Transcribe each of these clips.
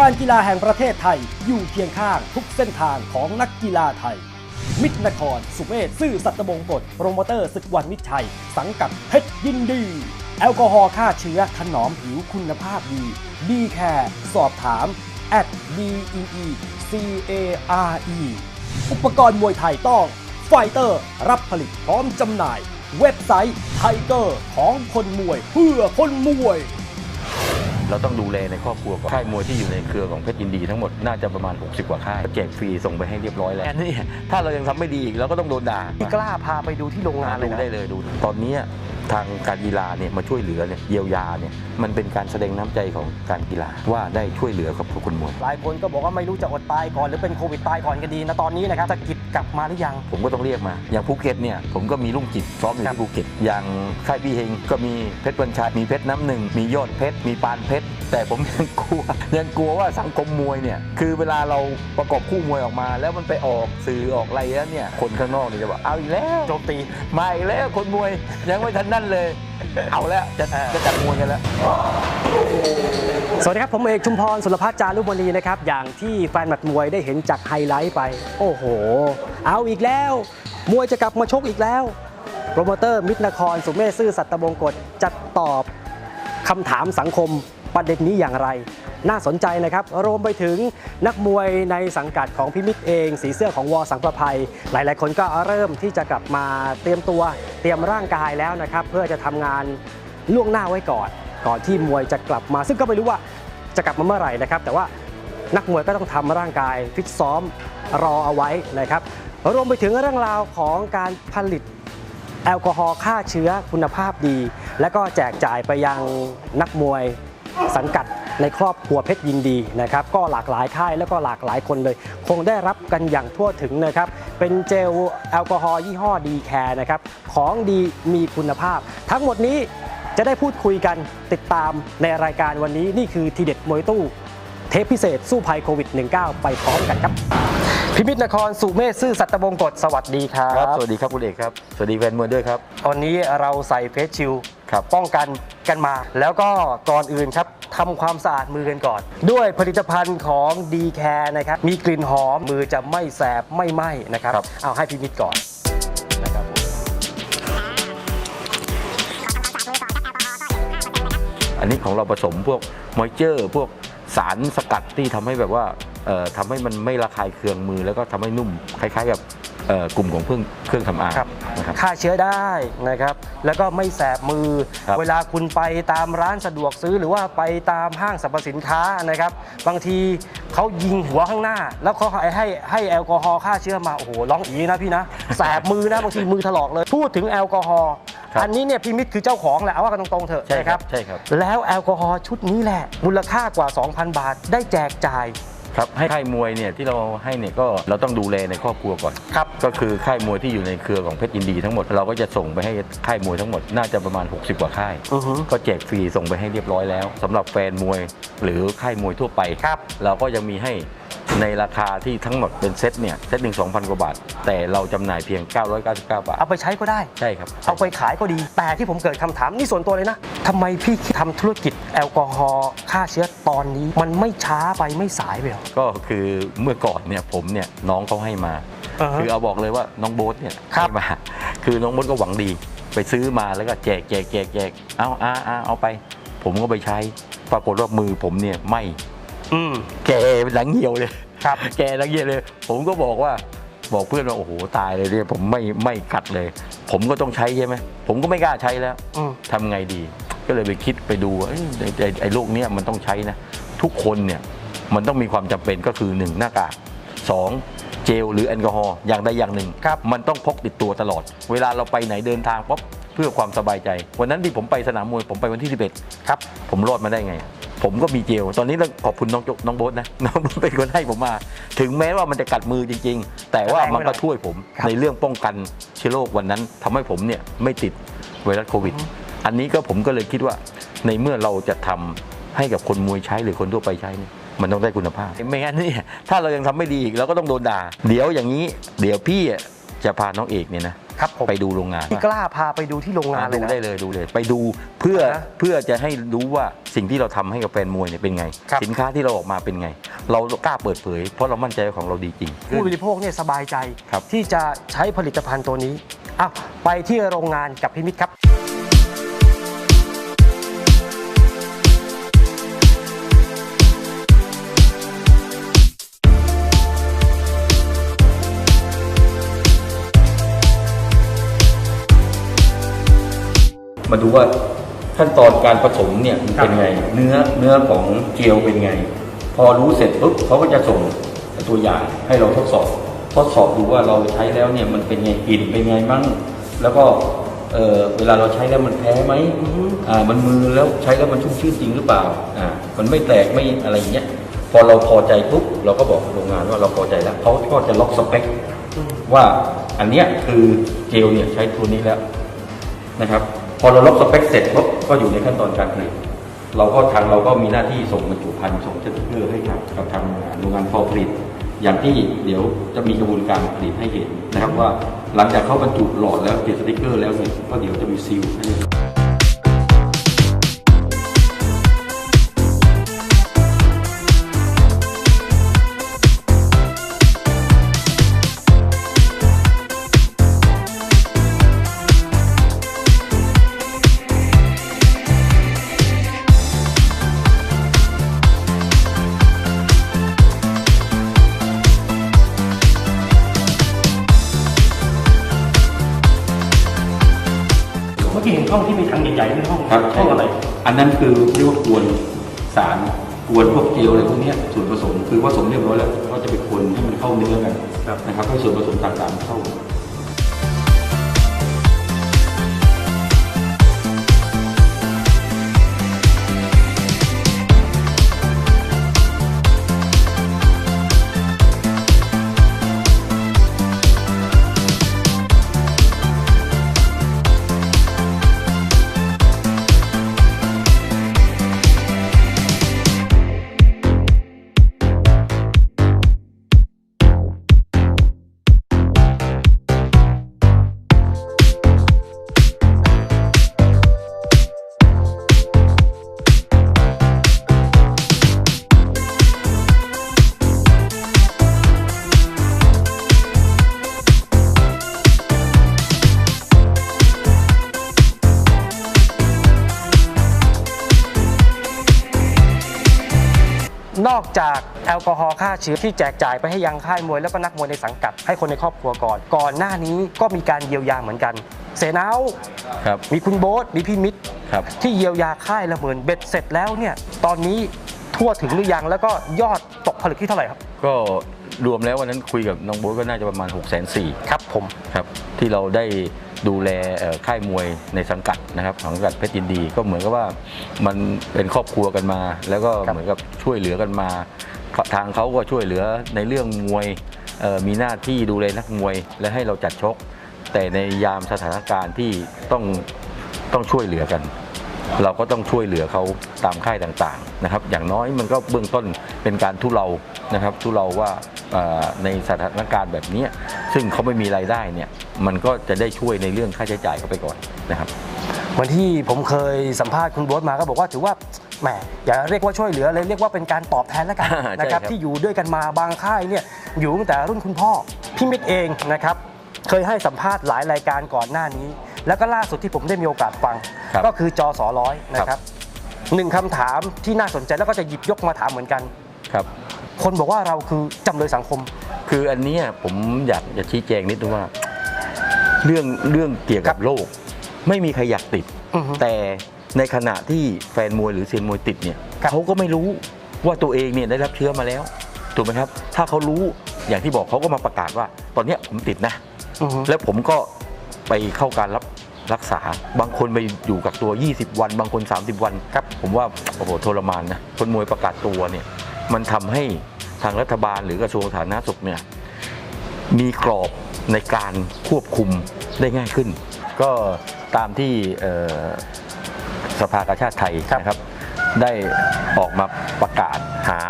การกีฬาแห่งประเทศไทยอยู่เคียงข้างทุกเส้นทางของนักกีฬาไทย มิตรนคร สุเมธซื่อสัตบงกฎโปรโมเตอร์ศึกวันมิตรชัย สังกัดเพชรยินดี แอลกอฮอล์ฆ่าเชื้อถนอมผิวคุณภาพดีดีแคร์สอบถาม at d e e c a r e อุปกรณ์มวยไทยต้องไฟเตอร์รับผลิตพร้อมจำหน่าย เว็บไซต์ไทเกอร์ของคนมวยเพื่อคนมวย เราต้องดูแลในครอบครัวก่อนค่ายมวยที่อยู่ในเครือของเพชรยินดีทั้งหมดน่าจะประมาณ 60 กว่าค่ายแจกฟรีส่งไปให้เรียบร้อยแล้วนี่ถ้าเรายังทำไม่ดีอีกเราก็ต้องโดนด่าพี่กล้าพาไปดูที่โรงงานเลยดูนะได้เลยดูตอนเนี้ยทางการกีฬาเนี่ยมาช่วยเหลือเนี่ยเยียวยาเนี่ยมันเป็นการแสดงน้ำใจของการกีฬาว่าได้ช่วยเหลือกับทุกคนมวยหลายคนก็บอกว่าไม่รู้จะอดตายก่อนหรือเป็นโควิดตายก่อนกันดีนะตอนนี้นะครับสะกิด กลับมาหรือยัง ผมก็ต้องเรียกมา อย่างภูเก็ตเนี่ยผมก็มีลุงจิตซ้อมอยู่ที่ภูเก็ตอย่างค่ายพี่เฮงก็มีเพชรบัญชา มีเพชรน้ำหนึ่ง มียอดเพชร มีปานเพชร แต่ผมยังกลัว ยังกลัวว่าสังคมมวยเนี่ยคือเวลาเราประกอบคู่มวยออกมา แล้วมันไปออกสื่อออกอะไรแล้วเนี่ยคนข้างนอกเนี่ยจะบอกเอาอีกแล้วโจมตีมาอีกแล้วคนมวยยังไม่ทันนั่นเลยเอาแล้วจะจะจัดมวยกันแล้ว สวัสดีครับ ผมเอกชุมพรสุรพัฒน์จารุมณีนะครับ อย่างที่แฟนหมัดมวยได้เห็นจากไฮไลท์ไป โอ้โห เอาอีกแล้ว มวยจะกลับมาชกอีกแล้ว โปรโมเตอร์มิตรนคร สุเมธซื่อสัตย์บงกฎจะตอบคำถามสังคม ประเด็นนี้อย่างไร น่าสนใจนะครับรวมไปถึงนักมวยในสังกัดของพิมิตเอง สีเสื้อของวอสังประภัย หลาย ๆ คนก็เริ่มที่จะกลับมาเตรียมตัวเตรียมร่างกายแล้วนะครับ เพื่อจะทำงานล่วงหน้าไว้ก่อน ก่อนที่มวยจะกลับมา ซึ่งก็ไม่รู้ว่าจะกลับมาเมื่อไหร่นะครับ แต่ว่านักมวยก็ต้องทำร่างกายฟิตซ้อมรอเอาไว้นะครับรวมไปถึงเรื่องราวของการผลิตแอลกอฮอล์ฆ่าเชื้อคุณภาพดี และก็แจกจ่ายไปยังนักมวย สังกัดในครอบครัวเพชรยินดีนะครับก็หลากหลายค่ายแล้วก็หลากหลายคนเลย คงได้รับกันอย่างทั่วถึงนะครับเป็นเจลแอลกอฮอล์ยี่ห้อดีแคร์นะครับของดีมีคุณภาพ ทั้งหมดนี้จะได้พูดคุยกันติดตามในรายการวันนี้นี่คือทีเด็ดมวยตู้เทปพิเศษสู้ภัยโควิด -19 ไปพร้อมกันครับ พิมิตรนครสุเมธซื่อสัตย์บงกฎสวัสดีครับครับ สวัสดีครับคุณเอกครับ สวัสดีแฟนมวยด้วยครับวันนี้เราใส่เฟสชิลด์ ครับ ป้องกันกันมา แล้วก็ก่อนอื่นครับทำความสะอาดมือกันก่อน ด้วยผลิตภัณฑ์ของ d c a r e นะครับ มีกลิ่นหอมมือจะไม่แสบไม่ไหม้นะครับ ครับ เอาให้พิมิตก่อนนะครับผมอันนี้ของเราผสมพวกมอยเจอร์พวกสารสกัดที่ทำให้แบบว่าเอ่อทำให้มันไม่ระคายเคืองมือแล้วก็ทำให้นุ่มคล้ายๆกับเอ่อกลุ่มของเครื่องเครื่องทำอาง ครับ นะครับฆ่าเชื้อได้นะครับ แล้วก็ไม่แสบมือครับเวลาคุณไปตามร้านสะดวกซื้อหรือว่าไปตามห้างสรรพสินค้านะครับ บางทีเขายิงหัวข้างหน้า แล้วเขาให้ให้ให้แอลกอฮอล์ฆ่าเชื้อมาโอ้โหร้องอีนะพี่นะแสบมือนะบางทีมือถลอกเลยพูดถึงแอลกอฮอล์ครับอันนี้เนี่ยพี่มิตรคือเจ้าของแหละเอาว่ากันตรงๆเถอะใช่ครับนะใช่ครับ แล้วแอลกอฮอล์ชุดนี้แหละมูลค่ากว่า 2,000 บาทได้แจกจ่าย ครับให้ค่ายมวยเนี่ยที่เราให้เนี่ยก็เราต้องดูแลในครอบครัวก่อนครับก็คือค่ายมวยที่อยู่ในเครือของเพชรยินดีทั้งหมดเราก็จะส่งไปให้ค่ายมวยทั้งหมดน่าจะประมาณ 60 กว่าค่ายอือฮึก็แจกฟรีส่งไปให้เรียบร้อยแล้วสำหรับแฟนมวยหรือค่ายมวยทั่วไปครับ เราก็ยังมีให้ ในราคาที่ทั้งหมดเป็นเซตเนี่ยเซตหนึ่งสองพันกว่าบาท แต่เราจำหน่ายเพียง 999 บาท เอาไปใช้ก็ได้ ใช่ครับ เอาไปขายก็ดี แต่ที่ผมเกิดคำถามนี่ส่วนตัวเลยนะทำไมพี่ทำธุรกิจแอลกอฮอล์ฆ่าเชื้อตอนนี้มันไม่ช้าไปไม่สายไปเหรอก็คือเมื่อก่อนเนี่ยผมเนี่ยน้องเขาให้มาอ่าฮะคือเอาบอกเลยว่าน้องโบ๊ทเนี่ยครับให้มาคือน้องโบ๊ทก็หวังดีไปซื้อมาแล้วก็แจกแจกแจกแจกเอาอาอาเอาไป ผมก็ไปใช้ ปรากฏว่ามือผมเนี่ยไหมอืมแกเป็นหลังเหี่ยวเลย ครับแกหลังเหี่ยวเลย ผมก็บอกว่าบอกเพื่อนว่าโอ้โหตายเลยเนี่ยผมไม่ไม่กัดเลย ผมก็ต้องใช้ใช่ไหมผมก็ไม่กล้าใช้แล้วอืม ทำไงดี ก็เลยไปคิดไปดูว่าเอ้ยไอ้ไอ้ไอ้โรคเนี้ยมันต้องใช้นะ ทุกคนเนี่ยมันต้องมีความจำเป็นก็คือ1หน้ากากสองเจลหรือแอลกอฮอล์อย่างใดอย่างหนึ่งครับ มันต้องพกติดตัวตลอด เวลาเราไปไหนเดินทางป๊บ เพื่อความสบายใจ วันนั้นที่ผมไปสนามมวยผมไปวันที่ 11 ครับ ผมรอดมาได้ไง ผมก็มีเจล ตอนนี้ต้องขอบคุณน้องโจน้องโบ๊ทนะ น้องโบ๊ทเป็นคนให้ผมมา ถึงแม้ว่ามันจะกัดมือจริง ๆ แต่ว่ามันก็ช่วยผมครับในเรื่องป้องกันเชื้อโรควันนั้นทำให้ผมเนี่ยไม่ติดไวรัสโควิด อันนี้ก็ผมก็เลยคิดว่า ในเมื่อเราจะทำให้กับคนมวยใช้หรือคนทั่วไปใช้เนี่ยมันต้องได้คุณภาพ ไม่งั้นเนี่ยถ้าเรายังทำไม่ดีอีกเราก็ต้องโดนด่า เดี๋ยวอย่างนี้ เดี๋ยวพี่อะ จะพาน้องเอกเนี่ยนะครับผมไปดูโรงงานพี่กล้าพาไปดูที่โรงงานเลยดูนะ ได้เลยดูเลย ไปดูเพื่อนะเพื่อจะให้รู้ว่าสิ่งที่เราทำให้กับแฟนมวยเนี่ยเป็นไง ครับ สินค้าที่เราออกมาเป็นไง เรากล้าเปิดเผย เพราะเรามั่นใจว่าของเราดีจริง ผู้บริโภคเนี่ยสบายใจครับ ที่จะใช้ผลิตภัณฑ์ตัวนี้อ้าวไปที่โรงงานกับพี่มิตรครับ มาดูว่าขั้นตอนการผสมเนี่ยมันเป็นไง เนื้อเนื้อของเจลเป็นไง พอรู้เสร็จปุ๊บเขาก็จะส่งตัวอย่างให้เราทดสอบ ทดสอบดูว่าเราใช้แล้วเนี่ยมันเป็นไงกลิ่นเป็นไงมั่ง แล้วก็เออเวลาเราใช้แล้วมันแพ้ไหมอ่ามันมือแล้วใช้แล้วมันชุ่มชื่นจริงหรือเปล่าอ่ามันไม่แตกไม่อะไรอย่างเงี้ยพอเราพอใจปุ๊บเราก็บอกโรงงานว่าเราพอใจแล้วเขาก็จะล็อกสเปคว่าอันเนี้ยคือเจลเนี่ยใช้ตัวนี้แล้วนะครับ พอเราลบสเปคเสร็จปุ๊บก็อยู่ในขั้นตอนการผลิตเราก็ทางเราก็มีหน้าที่ส่งบรรจุภัณฑ์ส่งเจติเกอร์ให้กับกับทางโรงงานพอผลิต อย่างที่เดี๋ยวจะมีกระบวนการผลิตให้เห็นนะครับว่าหลังจากเขาบรรจุหลอดแล้วติดสติกเกอร์แล้วเนี่ยก็เดี๋ยวจะมีซีลให้ เมื่อกี้เห็นห้องที่มีถังใหญ่ๆนี่ห้องครับห้องอะไร อันนั้นคือเรียกว่ากวนสารกวนพวกเจลอะไรพวกเนี้ยส่วนผสมคือผสมเรียบร้อยแล้วก็จะไปกวนให้มันเข้าเนื้อกันนะครับให้ส่วนผสมต่างๆเข้า อกจากแอลกอฮอล์ฆ่าเชื้อที่แจกจ่ายไปให้ยังค่ายมวยแล้วก็นักมวยในสังกัดให้คนในครอบครัวก่อน ก่อนหน้านี้ก็มีการเยียวยาเหมือนกัน เสนาครับมีคุณโบ๊ทมีพี่มิตรครับที่เยียวยาค่ายละหมื่นเบ็ดเสร็จแล้วเนี่ยตอนนี้ทั่วถึงหรือยังแล้วก็ยอดตกผลึกที่เท่าไหร่ครับ ก็รวมแล้ววันนั้นคุยกับน้องโบ๊ทก็น่าจะประมาณ6 4 0 0 0ครับผมครับที่เราได้ ดูแลเอ่อค่ายมวยในสังกัดนะครับของสังกัดเพชรยินดีก็เหมือนกับว่ามันเป็นครอบครัวกันมา แล้วก็เหมือนกับช่วยเหลือกันมา ทางเขาก็ช่วยเหลือในเรื่องมวยมีหน้าที่ดูแลนักมวยและให้เราจัดชก แต่ในยามสถานการณ์ที่ต้องต้องช่วยเหลือกัน เราก็ต้องช่วยเหลือเขาตามค่ายต่างๆนะครับ อย่างน้อยมันก็เบื้องต้นเป็นการทุเลานะครับ ทุเลาว่าเอ่อในสถานการณ์แบบนี้ ซึ่งเขาไม่มีรายได้เนี่ยมันก็จะได้ช่วยในเรื่องค่าใช้จ่ายเขาไปก่อนนะครับเหมือนที่ผมเคยสัมภาษณ์คุณโบ๊ทมาก็บอกว่าถือว่าแหมอย่าเรียกว่าช่วยเหลือเลยเรียกว่าเป็นการตอบแทนแล้วกันใช่นะครับครับที่อยู่ด้วยกันมาบางค่ายเนี่ยอยู่ตั้งแต่รุ่นคุณพ่อพี่มิตรเองนะครับเคยให้สัมภาษณ์หลายรายการก่อนหน้านี้ แล้วก็ล่าสุดที่ผมได้มีโอกาสฟัง ครับก็คือจอสอร้อยนะคครัรับบหนึ่งคำถามที่น่าสนใจแล้วก็จะหยิบยกมาถามเหมือนกัน ครับ คนบอกว่าเราคือจำเลยสังคม คืออันเนี้ยผมอยากจะชี้แจงนิดนึงว่า เรื่องเรื่องเกี่ยวกับโรคไม่มีใครอยากติด อือฮึแต่ในขณะที่แฟนมวยหรือเซียนมวยติดเนี่ยครับ เขาก็ไม่รู้ว่าตัวเองเนี่ยได้รับเชื้อมาแล้วถูกไหมครับ ถ้าเขารู้อย่างที่บอกเขาก็มาประกาศว่า ตอนเนี้ยผมติดนะ อือฮึ แล้วผมก็ไปเข้าการรับ รักษา บางคนไปอยู่กับตัว 20 วัน บางคน 30 วันครับ ผมว่าโอ้โหทรมานนะคนมวยประกาศตัวเนี่ยมันทำให้ทางรัฐบาลหรือกระทรวงสาธารณสุขเนี่ยมีกรอบในการควบคุมได้ง่ายขึ้น ก็ตามที่เอ่อสภากาชาติไทยนะครับ ได้ออกมาประกาศหา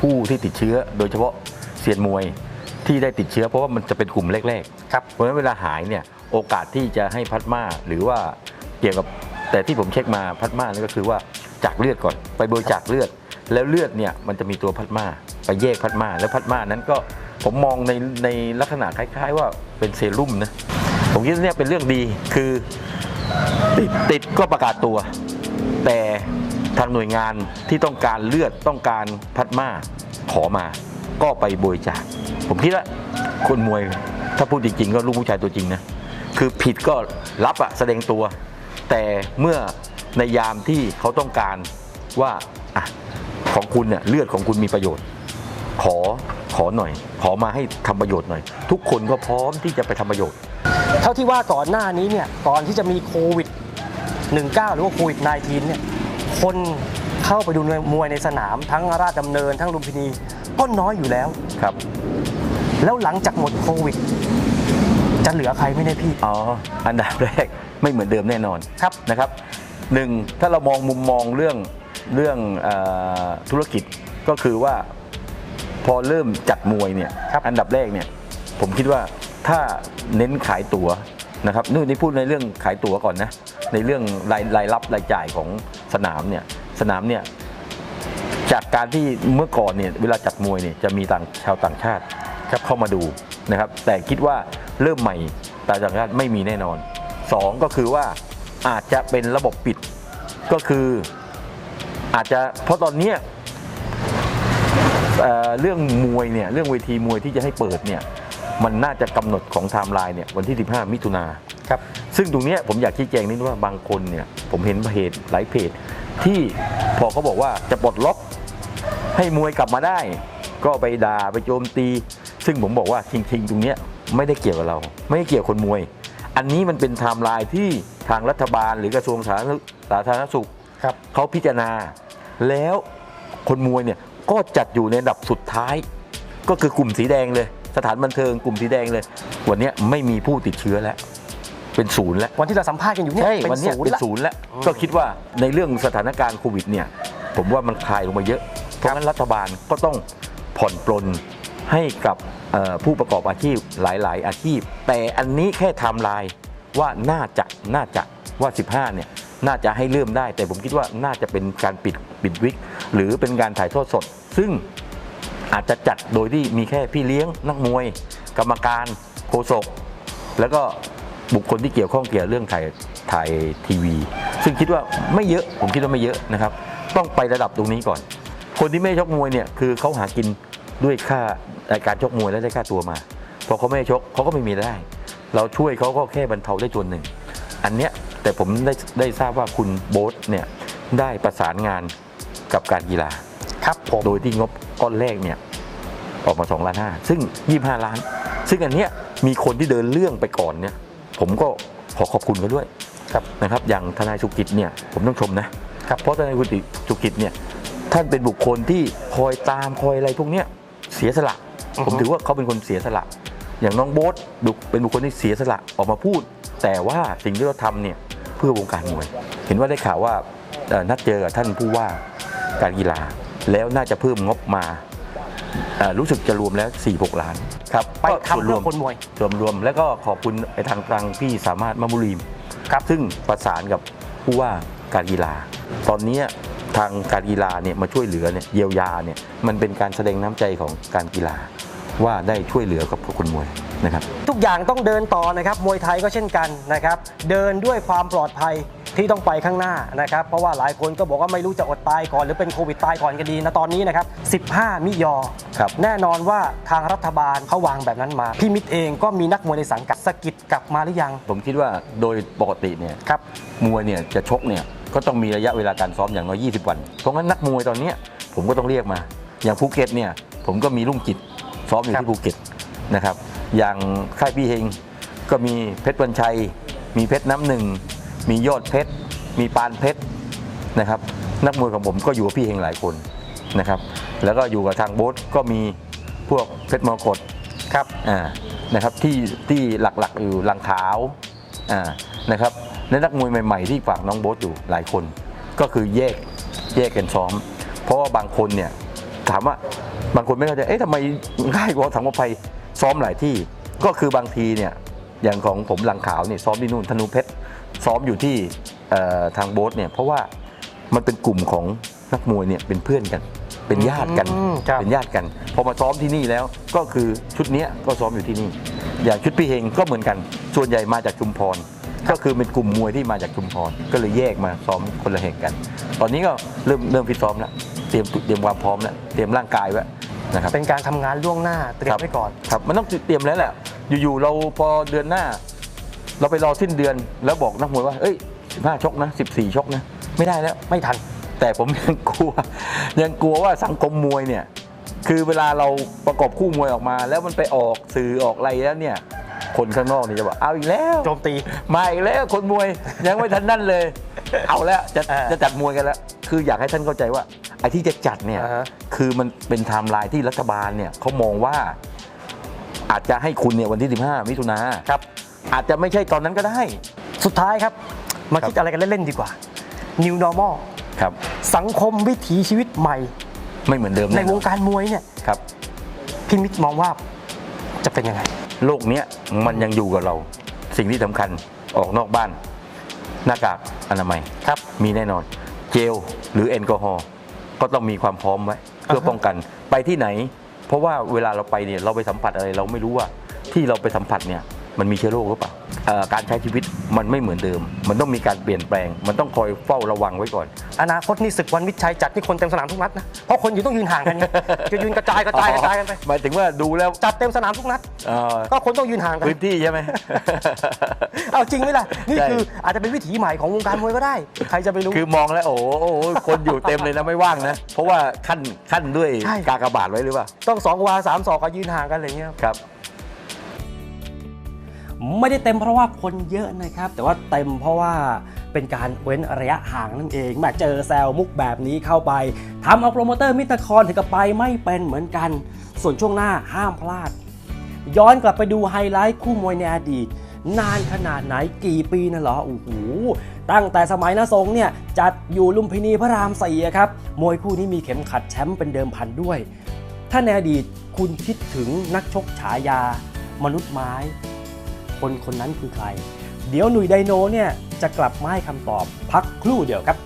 ผู้ที่ติดเชื้อ โดยเฉพาะเซียนมวยที่ได้ติดเชื้อเพราะว่ามันจะเป็นกลุ่มแรกครับๆเพราะฉะนั้นเวลาหายเนี่ย โอกาสที่จะให้พลาสมาหรือว่าเกี่ยวกับแต่ที่ผมเช็คมาพลาสมานี่ก็คือว่าจากเลือดก่อนไปบริจาคเลือด แล้วเลือดเนี่ยมันจะมีตัวพลาสมาไปแยกพลาสมาแล้วพลาสมานั้นก็ผมมองในในลักษณะคล้าย ๆ ว่าเป็นเซรุ่มนะผมคิดว่าเนี่ยเป็นเรื่องดีคือติดติดก็ประกาศตัว แต่ทางหน่วยงานที่ต้องการเลือดต้องการพลาสมาขอมา ก็ไปบริจาคผมคิดว่าคนมวยถ้าพูดจริงๆก็ลูกผู้ชายตัวจริงนะ คือผิดก็รับอะแสดงตัว แต่เมื่อในยามที่เขาต้องการว่าอะของคุณเนี่ยเลือดของคุณมีประโยชน์ ขอขอหน่อย ขอมาให้ทำประโยชน์หน่อย ทุกคนก็พร้อมที่จะไปทำประโยชน์ เท่าที่ว่าก่อนหน้านี้เนี่ยก่อนที่จะมีโควิด 19 หรือว่าโควิด -19 เนี่ยคนเข้าไปดูมวยในสนามทั้งราชดำเนินทั้งลุมพินีก็น้อยอยู่แล้วครับ แล้วหลังจากหมดโควิด จะเหลือใครไม่ได้พี่ อ๋อ อันดับแรกไม่เหมือนเดิมแน่นอนครับนะครับหนึ่งถ้าเรามองมุมมองเรื่องเรื่องเออธุรกิจก็คือว่าพอเริ่มจัดมวยเนี่ยครับอันดับแรกเนี่ยผมคิดว่าถ้าเน้นขายตั๋วนะครับนี่นี่พูดในเรื่องขายตั๋วก่อนนะในเรื่องรายรายรับรายจ่ายของสนามเนี่ยสนามเนี่ยจากการที่เมื่อก่อนเนี่ยเวลาจัดมวยเนี่ยจะมีต่างชาวต่างชาติครับเข้ามาดูนะครับ แต่คิดว่า เริ่มใหม่ต่างชาติไม่มีแน่นอนสองก็คือว่าอาจจะเป็นระบบปิดก็คืออาจจะเพราะตอนเนี้ยเอ่อเรื่องมวยเนี่ยเรื่องเวทีมวยที่จะให้เปิดเนี่ยมันน่าจะกำหนดของไทม์ไลน์เนี่ยวันที่ 15 มิถุนาครับซึ่งตรงเนี้ยผมอยากชี้แจงนิดว่าบางคนเนี่ยผมเห็นเพจหลายเพจ ที่พอเขาบอกว่าจะปลดล็อกให้มวยกลับมาได้ ก็ไปด่าไปโจมตี ซึ่งผมบอกว่าจริงๆตรงเนี้ย ไม่ได้เกี่ยวกับเรา ไม่ได้เกี่ยวกับคนมวย อันนี้มันเป็นไทม์ไลน์ที่ทางรัฐบาลหรือกระทรวงสาธารณสุขสาธารณสุขครับเขาพิจารณา แล้วคนมวยเนี่ยก็จัดอยู่ในอันดับสุดท้าย ก็คือกลุ่มสีแดงเลย สถานบันเทิงกลุ่มสีแดงเลย วันเนี้ยไม่มีผู้ติดเชื้อแล้ว เป็นศูนย์แล้ว วันที่เราสัมภาษณ์กันอยู่เนี่ยใช่เป็วันนเนี้ยศูนเป็ย์นละ ศูนย์แล้วอืมก็คิดว่าในเรื่องสถานการณ์โควิดเนี่ย ผมว่ามันคลายลงมาเยอะ เพราะฉะนั้นรัฐบาลก็ต้องผ่อนปลนให้กับเอ่อ ผู้ประกอบอาชีพหลาย ๆ อาชีพ แต่อันนี้แค่ไทม์ไลน์ว่าน่าจะน่าจะว่า 15 เนี่ยน่าจะให้เริ่มได้ แต่ผมคิดว่าน่าจะเป็นการปิดปิดวิก หรือเป็นการถ่ายทอดสด ซึ่งอาจจะจัดโดยที่มีแค่พี่เลี้ยง นักมวย กรรมการโฆษกแล้วก็บุคคลที่เกี่ยวข้องเกี่ยวกับเรื่องถ่ายถ่ายทีวี ซึ่งคิดว่าไม่เยอะผมคิดว่าไม่เยอะนะครับ ต้องไประดับตรงนี้ก่อน คนที่ไม่ชกมวยเนี่ยคือเขาหากิน ด้วยค่ารายการชกมวยแล้วได้ค่าตัวมาพอเขาไม่ได้ชกเขาก็ไม่มีรายได้ เราช่วยเขาก็แค่บรรเทาได้ส่วนหนึ่ง อันเนี้ยแต่ผมได้ได้ทราบว่าคุณโบ๊ทเนี่ยได้ประสานงานกับการกีฬาครับผมโดยที่งบก้อนแรกเนี่ยออกมา2ล้านห้าซึ่ง 25 ล้าน ซึ่งอันเนี้ยมีคนที่เดินเรื่องไปก่อนเนี่ย ผมก็ขอขอบคุณเขาด้วยครับนะครับ อย่างทนายสุกิจเนี่ยผมต้องชมนะครับเพราะทนายสุกิจเนี่ยท่านเป็นบุคคลที่คอยตามคอยอะไรพวกเนี้ย เสียสละอือฮึผมถือว่าเขาเป็นคนเสียสละ อย่างน้องโบ๊ทดูเป็นบุคคลที่เสียสละออกมาพูด แต่ว่าสิ่งที่เราทำเนี่ยเพื่อวงการมวย เห็นว่าได้ข่าวว่าเอ่อนัดเจอกับท่านผู้ว่าการกีฬา แล้วน่าจะเพิ่มงบมาเอ่อรู้สึกจะรวมแล้ว 4-6 ล้านครับไปก็ทำเพื่อคนมวยส่วนรวมแล้วก็ขอบคุณไปทางทางพี่สามารถมามุรีมครับซึ่งประสานกับผู้ว่าการกีฬา ตอนเนี้ย ทางการกีฬาเนี่ยมาช่วยเหลือเนี่ยเยียวยาเนี่ยมันเป็นการแสดงน้ำใจของการกีฬา ว่าได้ช่วยเหลือกับคนมวยนะครับ ทุกอย่างต้องเดินต่อนะครับมวยไทยก็เช่นกันนะครับ เดินด้วยความปลอดภัย ที่ต้องไปข้างหน้านะครับ เพราะว่าหลายคนก็บอกว่าไม่รู้จะอดตายก่อน หรือเป็นโควิดตายก่อนกันดีนะตอนนี้นะครับ 15 มิยอครับแน่นอนว่าทางรัฐบาลเขาวางแบบนั้นมา พี่มิตรเองก็มีนักมวยในสังกัดสะกิดกลับมาหรือยัง ผมคิดว่าโดยปกติเนี่ยครับมวยเนี่ยจะชกเนี่ยก็ต้องมีระยะเวลาการซ้อมอย่างน้อย 20 วัน เพราะงั้นนักมวยตอนเนี้ยผมก็ต้องเรียกมา อย่างภูเก็ตเนี่ยผมก็มีรุ่งจิตซ้อมอยู่ครับที่ภูเก็ตนะครับ อย่างค่ายพี่เฮงก็มีเพชรวันชัย มีเพชรน้ำหนึ่ง มียอดเพชร มีปานเพชรนะครับ นักมวยของผมก็อยู่กับพี่เฮงหลายคนนะครับ แล้วก็อยู่กับทางโบ๊ทก็มีพวกเพชรมรกตครับอ่านะครับที่ที่หลักๆอยู่ลังขาวอ่านะครับและนักมวยใหม่ ๆ ที่ฝากน้องโบ๊ทอยู่หลายคน ก็คือแยกแยกกันซ้อม เพราะว่าบางคนเนี่ยถามว่าบางคนไม่เข้าใจเอ๊ะทำไมง่ายกว่าถังมะไฟซ้อมหลายที่ ก็คือบางทีเนี่ยอย่างของผมหลังขาวเนี่ยซ้อมที่นู่นธนูเพชร ซ้อมอยู่ที่เอ่อทางโบ๊ทเนี่ยเพราะว่ามันเป็นกลุ่มของนักมวยเนี่ยเป็นเพื่อนกัน เป็นญาติกันอืมครับเป็นญาติกันพอมาซ้อมที่นี่แล้วก็คือชุดเนี้ยก็ซ้อมอยู่ที่นี่ อย่างชุดพี่เฮงก็เหมือนกัน ส่วนใหญ่มาจากชุมพรก็คือเป็นกลุ่มมวยที่มาจากชุมพรก็เลยแยกมาซ้อมคนละแห่งกัน ตอนนี้ก็เริ่มเริ่มฟิตซ้อมแล้วเตรียมเตรียมความพร้อมแล้วเตรียมร่างกายไว้นะครับเป็นการทำงานล่วงหน้าเตรียมไว้ก่อนครับมันต้องเตรียมแล้วแหละอยู่ๆเราพอเดือนหน้า เราไปรอสิ้นเดือนแล้วบอกนักมวยว่า เอ้ย15ชกนะ14ชกนะ ไม่ได้แล้วไม่ทัน แต่ผมยังกลัว ยังกลัวว่าสังคมมวยเนี่ย คือเวลาเราประกอบคู่มวยออกมา แล้วมันไปออกสื่อออกอะไรแล้วเนี่ย คนข้างนอกนี่จะบอกเอาอีกแล้วโจมตีมาอีกแล้วคนมวยยังไม่ทันนั่นเลย เอาแล้วจะอ่าจะจัดมวยกันแล้ว คืออยากให้ท่านเข้าใจว่าไอ้ที่จะจัดเนี่ยอ่าฮะคือมันเป็นไทม์ไลน์ที่รัฐบาลเนี่ยเขามองว่าอาจจะให้คุณเนี่ยวันที่ 15 มิถุนาครับ อาจจะไม่ใช่ตอนนั้นก็ได้ สุดท้ายครับ มาครับคิดอะไรกันเล่น ๆ ดีกว่า New Normal ครับสังคมวิถีชีวิตใหม่ ไม่เหมือนเดิมในแน่นวอนงการมวยเนี่ยครับพี่มิตรมองว่าจะเป็นยังไง โลกเนี้ยมันยังอยู่กับเรา สิ่งที่สำคัญออกนอกบ้าน หน้ากากอนามัยครับมีแน่นอน เจลหรือแอลกอฮอล์ก็ต้องมีความพร้อมไว้เพื่ออ่าฮะป้องกันไปที่ไหน เพราะว่าเวลาเราไปเนี่ยเราไปสัมผัสอะไรเราไม่รู้ว่าที่เราไปสัมผัสเนี่ย มันมีเชื้อโรคหรือเปล่าเอ่อการใช้ชีวิตมันไม่เหมือนเดิม มันต้องมีการเปลี่ยนแปลง มันต้องคอยเฝ้าระวังไว้ก่อน อนาคตนี่ศึกวันมิตรชัยจัดนี่คนเต็มสนามทุกนัดนะ เพราะคนอยู่ต้องยืนห่างกันไงจะยืนกระจายกระจายกระจายกันไป หมายถึงว่าดูแล้วจัดเต็มสนามทุกนัดเอ่อก็คนต้องยืนห่างกันพื้นที่ใช่ไหมเอาจริงไหมล่ะ นี่ใช่คืออาจจะเป็นวิถีใหม่ของวงการมวยก็ได้ ใครจะไปรู้ คือมองแล้วโอ้โหโอ้โหคนอยู่เต็มเลยนะไม่ว่างนะ เพราะว่าขั้นขั้นด้วยใช่กากบาทไว้หรือเปล่า ต้องสองวาสามศอกก็ยืนห่างกันอะไรเงี้ยครับ ไม่ได้เต็มเพราะว่าคนเยอะนะครับ แต่ว่าเต็มเพราะว่าเป็นการเว้นระยะห่างนั่นเองมาเจอแซวมุกแบบนี้เข้าไปทำเอาโปรโมเตอร์มิตรครถึงกับไปไม่เป็นเหมือนกัน ส่วนช่วงหน้าห้ามพลาด ย้อนกลับไปดูไฮไลท์คู่มวยในอดีต นานขนาดไหนกี่ปีนะเหรอโอ้โหตั้งแต่สมัยนาทรงเนี่ยจัดอยู่ลุมพินีพระรามสี่ครับมวยคู่นี้มีเข็มขัดแชมป์เป็นเดิมพันด้วย ถ้าในอดีตคุณคิดถึงนักชกฉายา มนุษย์ไม้ คนคนนั้นคือใคร เดี๋ยวหนุ่ยไดโนเนี่ยจะกลับมาให้คำตอบพักครู่เดียวครับ